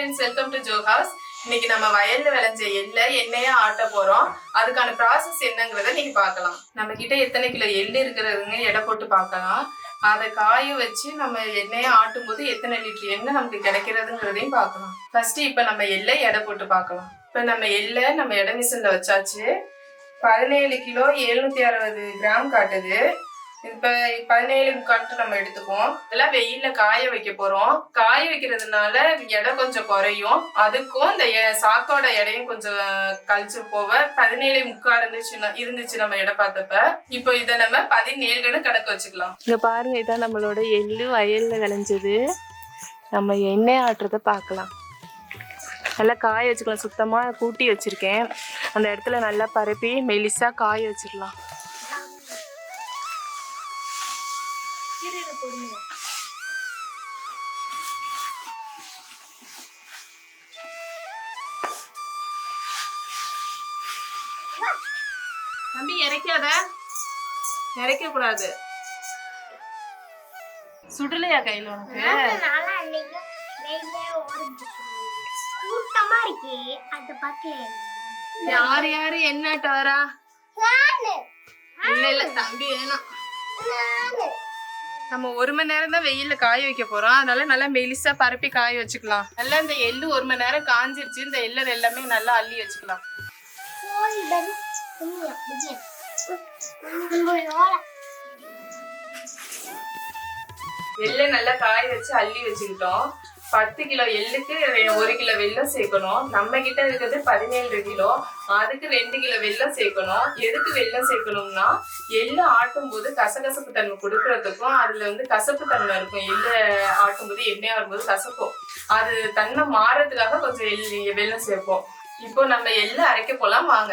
Friends welcome to ஜோஹாஸ் இன்னைக்கு நம்ம வயல்ல விளைஞ்ச எள்ளை எண்ணெயா ஆட்ட போறோம். அதுக்கான ப்ராசஸ் என்னங்கிறத நீங்க பார்க்கலாம். நம்ம கிட்ட எத்தனை கிலோ எள்ளு இருக்கிறதுங்க எடை போட்டு பார்க்கலாம். அதை காய வச்சு நம்ம எண்ணெயை ஆட்டும் போது எத்தனை லிட்டர் எண்ணெய் நமக்கு கிடைக்கிறதுங்கிறதையும் பார்க்கலாம். ஃபர்ஸ்ட் இப்ப நம்ம எள்ளை எடை போட்டு பார்க்கலாம். இப்ப நம்ம எள்ளை நம்ம எடை மிஷின்ல வச்சாச்சு. பதினேழு கிலோ எழுநூத்தி அறுபது கிராம் காட்டுது. இப்ப பதினேழு கட்டு நம்ம எடுத்துக்குவோம். இதெல்லாம் வெயில்ல காய வைக்க போறோம். காய வைக்கிறதுனால எடை கொஞ்சம் குறையும். அதுக்கும் இந்த எ- சாக்கோட எடையும் கொஞ்சம் கழிச்சு போவ பதினேழு முக்கா இருந்துச்சுன்னா இருந்துச்சு நம்ம எடை பார்த்தப்ப. இப்போ இதை நம்ம பதினேழுன்னு கணக்கு வச்சுக்கலாம். இங்க பாருங்க இதான் நம்மளோட எள்ளு வயல்ல விளைஞ்சது. நம்ம எண்ணெய் ஆட்டுறத பார்க்கலாம். நல்லா காய வச்சுக்கலாம். சுத்தமா கூட்டி வச்சிருக்கேன். அந்த இடத்துல நல்லா பரப்பி மெலிசா காய வச்சிடலாம். தம்பி இறைக்காத. இறைக்க கூடாது சுடலையா கையில உனக்கு? கூட்டமா இருக்கே. அதை யார் யாரு என்னாட்ட வரா நானு. இல்ல இல்ல தம்பி வேணாம். நம்ம ஒரு மணி நேரம் தான் வெயில்ல காய வைக்க போறோம். அதனால நல்லா மெலிசா பரப்பி காய வச்சுக்கலாம். நல்லா இந்த எள்ளு ஒரு மணி நேரம் காஞ்சிருச்சு. இந்த எள்ளு எல்லாமே நல்லா அள்ளி வச்சுக்கலாம். எள்ளை நல்லா காய வச்சு அள்ளி வச்சுக்கிட்டோம். பத்து கிலோ எள்ளுக்கு ஒரு கிலோ வெல்லம் சேர்க்கணும். நம்ம கிட்ட இருக்கிறது பதினேழு கிலோ. அதுக்கு ரெண்டு கிலோ வெல்லம் சேர்க்கணும். எதுக்கு வெள்ளம் சேர்க்கணும்னா எள்ளு ஆட்டும் போது கசகசப்பு தன்மை கொடுக்கறதுக்கும் அதுல வந்து கசப்பு தன்மை இருக்கும். எள்ளு ஆட்டும் போது எண்ணெய் ஆடும்போது கசக்கும் அது தன்மை மாறதுக்காக கொஞ்சம் எள்ளு வெல்லம் சேர்ப்போம். இப்போ நம்ம எள்ளு அரைக்க போலாம். வாங்க.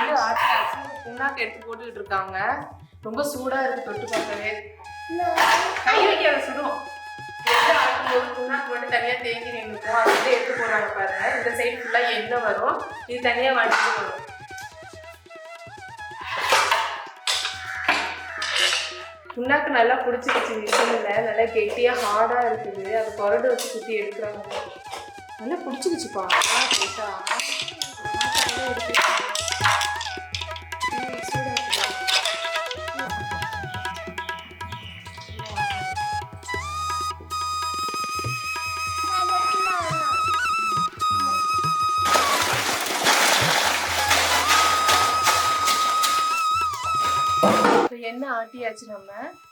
எள்ளு ஆட்டி ஆட்டி புண்ணாக்கு எடுத்து போட்டுக்கிட்டு இருக்காங்க. ரொம்ப சூடா இருக்கு தொட்டு பார்க்கவே. கை வைக்காத சுடும். எள்ளு ஆட்டும்போது புண்ணாக்கு மட்டும் தனியா தேங்கி நின்றுக்கும் அது வந்து எடுத்து போடுறாங்க பாருங்க. இந்த சைடு ஃபுல்லா எண்ணெய் வரும். இது தனியா வடிச்சு வரும் புண்ணாக்கு நல்லா பிடிச்சிருச்சு மிஷினில் நல்லா கெட்டியாக ஹார்டாக இருக்குது. அது குரடு வச்சு குத்தி எடுக்கிறாங்க. நல்லா பிடிச்சிருச்சுப்பா கேட்டா எண்ணெய் ஆட்டியாச்சு நம்ம?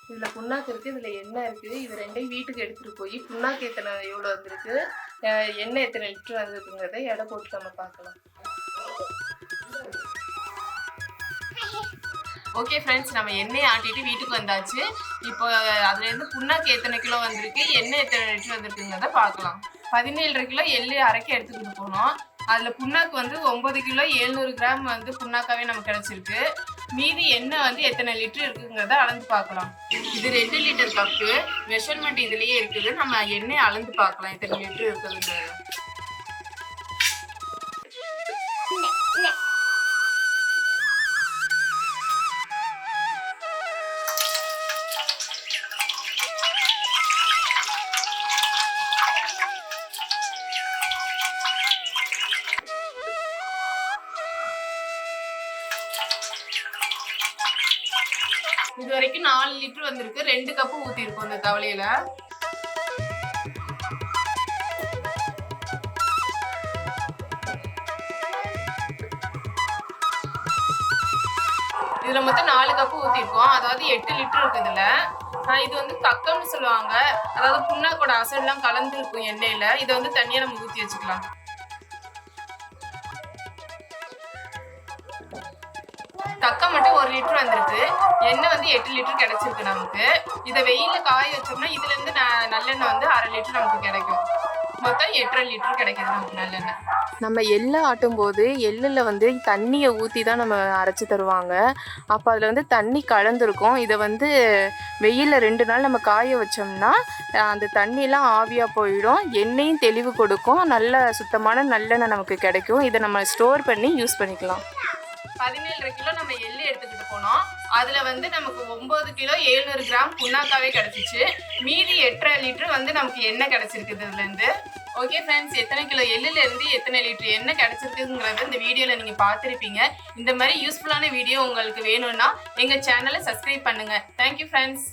இதில் புண்ணாக்கு இருக்குது இதில் எண்ணெய் இருக்குது. இது ரெண்டையும் வீட்டுக்கு எடுத்துகிட்டு போய் புண்ணாக்கு எத்தனை எவ்வளோ வந்திருக்கு? எண்ணெய் எத்தனை லிட்டர் வந்திருக்குங்கிறத எடை போட்டு நம்ம பார்க்கலாம். ஓகே ஃப்ரெண்ட்ஸ் நம்ம எண்ணெய் ஆட்டிட்டு வீட்டுக்கு வந்தாச்சு. இப்போ அதுலேருந்து புண்ணாக்கு எத்தனை கிலோ வந்திருக்கு எண்ணெய் எத்தனை லிட்டர் வந்திருக்குங்கிறத பார்க்கலாம். பதினேழரை கிலோ எள்ளு அரைக்க எடுத்துக்கிட்டு போனோம். அதில் புண்ணாக்கு வந்து ஒம்பது கிலோ எழுநூறு கிராம் வந்து புண்ணாக்காவே நமக்கு கிடச்சிருக்கு. மீதி எண்ணெய் வந்து எத்தனை லிட்டர் இருக்குங்கிறத அளந்து பார்க்கலாம். இது ரெண்டு லிட்டர் கப்பு. மெஷர்மெண்ட் இதுலேயே இருக்குது. நம்ம எண்ணெய் அளந்து பார்க்கலாம். எத்தனை லிட்டர் இருக்குதுங்கிறது. இது வரைக்கும் நாலு லிட்டர் வந்திருக்கு. ரெண்டு கப்பு ஊற்றிருக்கோம் இந்த தவளையில. இதுல மொத்தம் நாலு கப்பு ஊற்றிருக்கோம் அதாவது எட்டு லிட்டர் இருக்கு இதுல. ஆஹ் இது வந்து கக்கம்னு சொல்லுவாங்க. அதாவது புண்ணாக்கோட அசல்லாம் கலந்து இருக்கும் எண்ணெயில. இதை வந்து தனியா நம்ம ஊற்றி வச்சுக்கலாம். தக்கா மட்டும் ஒரு லிட்டர் வந்திருக்கு. எண்ணெய் வந்து எட்டு லிட்டர் கிடைச்சிருக்கு நமக்கு. இதை வெயிலில் காய வச்சோம்னா இதுல இருந்து ந- நல்லெண்ணெய் வந்து அரை லிட்டர் நமக்கு கிடைக்கும். மொத்தம் எட்டரை லிட்டர் கிடைக்குது நமக்கு நல்லெண்ணெய். நம்ம எள்ளு ஆட்டும் போது எள்ளில் வந்து தண்ணியை ஊற்றி தான் நம்ம அரைச்சி தருவாங்க. அப்போ அதில் வந்து தண்ணி கலந்துருக்கும். இதை வந்து வெயிலில் ரெண்டு நாள் நம்ம காய வச்சோம்னா அந்த தண்ணியெலாம் ஆவியாக போயிடும். எண்ணெயும் தெளிவு கொடுக்கும். நல்ல சுத்தமான நல்லெண்ணெய் நமக்கு கிடைக்கும். இதை நம்ம ஸ்டோர் பண்ணி யூஸ் பண்ணிக்கலாம். பதினேழரை கிலோ நம்ம எள்ளு எடுத்துக்கிட்டு போனோம். அதுல வந்து நமக்கு ஒன்பது கிலோ எழுநூறு கிராம் புண்ணாக்காவே கிடைச்சிச்சு. மீதி எட்டரை லிட்டர் வந்து நமக்கு எண்ணெய் கிடைச்சிருக்குது இதுல இருந்து ஓகே ஃப்ரெண்ட்ஸ் எத்தனை கிலோ எள்ளுல இருந்து எத்தனை லிட்டர் எண்ணெய் கிடைச்சிருக்குங்கிறத இந்த வீடியோல நீங்க பார்த்துருப்பீங்க. இந்த மாதிரி யூஸ்ஃபுல்லான வீடியோ உங்களுக்கு வேணும்னா எங்க சேனலை சப்ஸ்கிரைப் பண்ணுங்க. Thank you friends